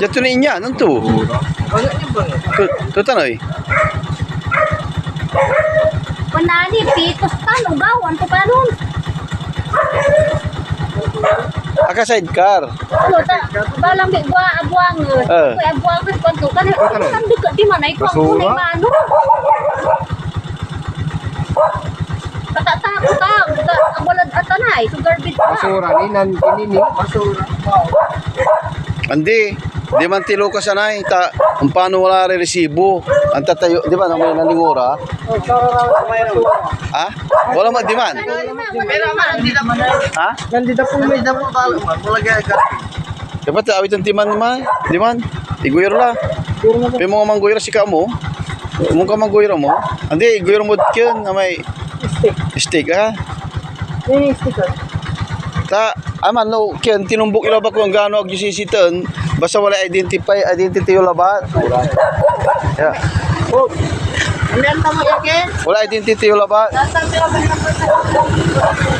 Jatuh ni inya nantu. Banyak ni bang. Tu tu tanoy. Panani, pitos ka, lugawan ko pa nun. Aka sidecar. Ano, ta, balang di gua abuang. Eh. Kaya abuang ko kung kan, kan dekat di mana ang Basura? kunay mano. Kata tako ka, abalad atanay, sugar beet ka. Basura ni nan ini ni basura. Andi, di man tilo ka sanay ta ang paano wala re resibo. Ang tatayo, di ba na may nalingura? Ha? Wala man di man. Ha? Nandito po may damo talo man. Mulagay ka. Dapat awit ang timan man. Di man. Iguyro la. Pe mo nga mangguyro si kamo. Mo ka mangguyro mo. Andi, iguyro mo kyan nga may Stick. steak ha. Ni sticker. Ta aman no kyan tinumbok ila ba ko ang gaano ag sisitan basta wala identify identity yung labat. Yeah. Oh. Wala identity yung labat. Nasaan ka ba